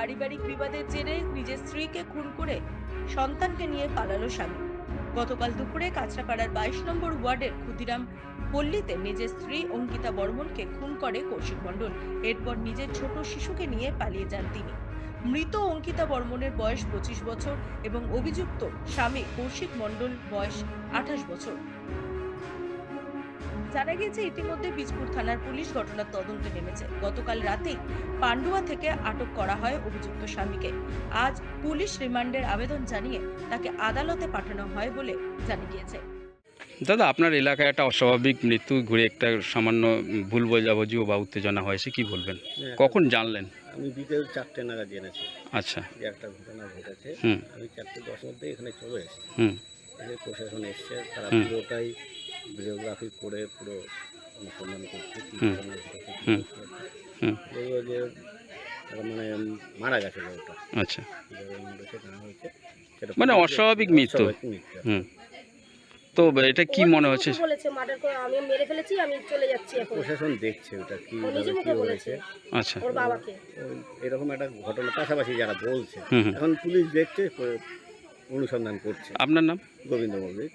পারিবারিক বিবাদের জেরে নিজের স্ত্রীকে খুন করে সন্তানকে নিয়ে পালালো স্বামী। গতকাল দুপুরে কাঁচরাপাড়ার বাইশ নম্বর ওয়ার্ডের ক্ষুদিরাম পল্লীতে নিজের স্ত্রী অঙ্কিতা বর্মনকে খুন করে কৌশিক মণ্ডল। এরপর নিজের ছোট শিশুকে নিয়ে পালিয়ে যান তিনি। মৃত অঙ্কিতা বর্মনের বয়স পঁচিশ বছর এবং অভিযুক্ত স্বামী কৌশিক মণ্ডল বয়স আঠাশ বছর। জানা গিয়েছে ইতিমধ্যে বীজপুর থানার পুলিশ ঘটনার তদন্তে নেমেছে। গতকাল রাতেই পান্ডুয়া থেকে আটক করা হয় অভিযুক্ত স্বামীকে। আজ পুলিশ রিমান্ডের আবেদন জানিয়ে তাকে আদালতে পাঠানো হয় বলে জানা গিয়েছে। দাদা আপনার এলাকায় একটা অস্বাভাবিক মৃত্যু ঘুরে একটা সামান্য ভুল বোঝাবুঝি বা উত্তেজনা হয়েছে কি বলবেন? হ্যাঁ, কখন জানলেন? আমি বিকেল চারটে নাগাদ জেনেছি। আচ্ছা। যে একটা ঘটনা ঘটেছে। আমি চারটে দশ মধ্যে এখানে চলে এসেছি। প্রশাসন এসছে তারা পুরোটাই ভিডিওগ্রাফি করে পুরো অনুসন্ধান করছে যে মানে মারা গেছে লোকটা। আচ্ছা। মানে অস্বাভাবিক মৃত্যু। হুম। তো এটা কি মনে হচ্ছে? বলেছে মার্ডার করে আমি মেরে ফেলেছি আমি চলে যাচ্ছি এখন। প্রশাসন দেখছে ওটা কি নিজে মুখে বলেছে। আচ্ছা। ওর বাবাকে। এরকম একটা ঘটনা পাশাপাশি যারা বলছে এখন পুলিশ দেখছে অনুসন্ধান করছে। আপনার নাম? গোবিন্দ মল্লিক।